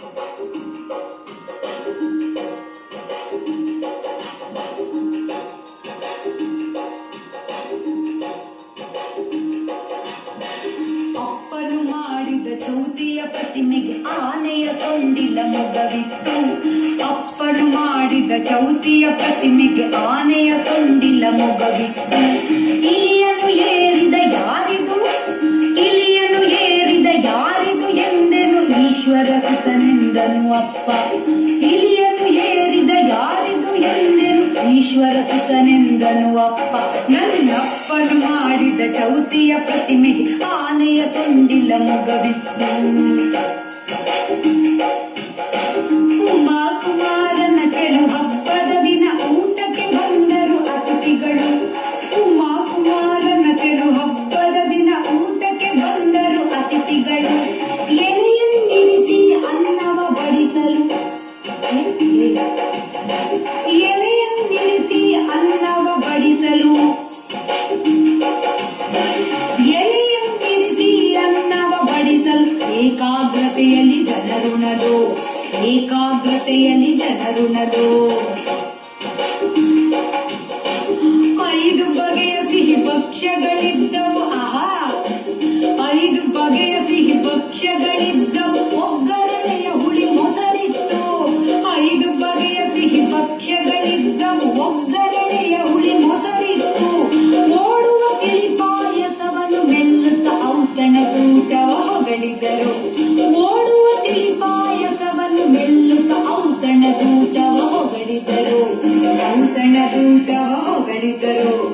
ಅಪ್ಪನು ಮಾಡಿದ ಚೌತಿಯ ಪ್ರತಿಮೆಗೆ ಆನೆಯ ಸೊಂಡಿಲ ಮೊಗವಿತ್ತು. ಅಪ್ಪನು ಮಾಡಿದ ಚೌತಿಯ ಪ್ರತಿಮೆಗೆ ಆನೆಯ ಸೊಂಡಿಲ ಮೊಗವಿತ್ತು. ಇಲಿಯನು ಅಪ್ಪ. ಇಲಿಯನು ಏರಿದ ಯಾರಿದು ಎಂದೆನು? ಈಶ್ವರ ಸುತನೆಂದನು ಅಪ್ಪ. ನನ್ನಪ್ಪನು ಮಾಡಿದ ಚೌತಿಯ ಪ್ರತಿಮೆ ಆನೆಯ ಸೊಂಡಿಲ ಮುಗವಿತ್ತು. ಏಕಾಗ್ರತೆಯಲ್ಲಿ ಜನರುಣಲು ಐದು ಬಗೆಯ ಸಿಹಿ ಭಕ್ಷ್ಯಗಳಿದ್ದವು ಐದು ಬಗೆಯ ಸಿಹಿ ಭಕ್ಷ್ಯಗಳಿದ್ದವು, ಒಗ್ಗರಣೆಯ ಹುಳಿ ಮೊಸರಿತ್ತು. ಐದು ಬಗೆಯ ಸಿಹಿ ಭಕ್ಷ್ಯಗಳಿದ್ದವು, ಒಗ್ಗರಣೆಯ ಹುಳಿ ಮೊಸರಿತ್ತು. ಓಡುವ ತಿಳಿ ಪಾಯಸವನ್ನು ಮೆಲ್ಲುತ್ತ ಔತಣ ತೂಟವ ಹೊಗಳಿದರು ಔತಣ ದೂತವ ಹೊಗಳಿದರು.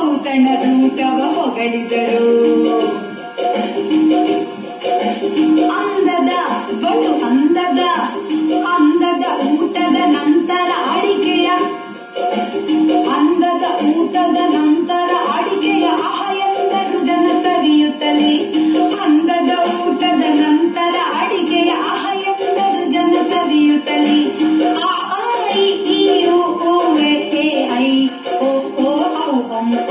ಔತಣ ದೂತವ ಹೊಗಳಿದರು. ಅಂದದ ಬಲು ಅಂದದ ಅಂದದ ಊಟದ ನಂತರ ಅಡಿಕೆಯ ಅಂದದ ಊಟದ ನಂತರ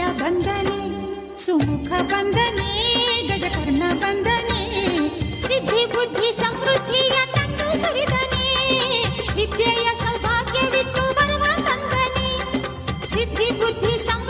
ಕಪಿಲ ಬಂದನೆ, ಸುಮುಖ ಬಂದನೆ, ಗಜಕರ್ಣ ಬಂದನೆ, ಸಿದ್ಧಿ, ಬುದ್ಧಿ, ಸಮೃದ್ಧಿಯ ತಂದು ಸುರಿದನೆ, ವಿದ್ಯೆಯ ಸೌಭಾಗ್ಯವಿತ್ತು, ಬರುವ ತಂದನೆ ಸಿದ್ಧಿ, ಬುದ್ಧಿ ಸಮೃದ್ಧಿಯ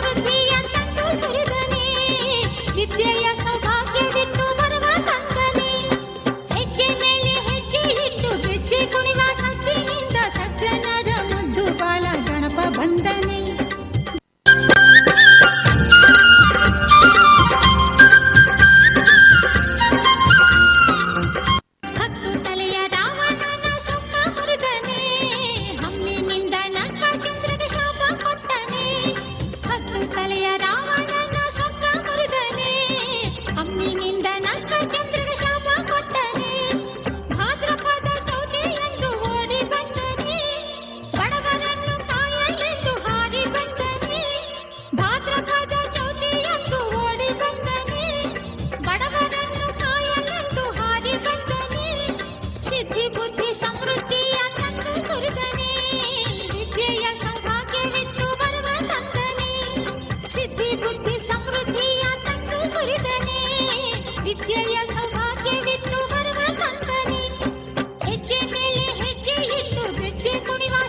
ಸೌಭಾಗ್ಯವಿತ್ತು ಬರುವ ತಂದನೆ ಹೆಜ್ಜೆ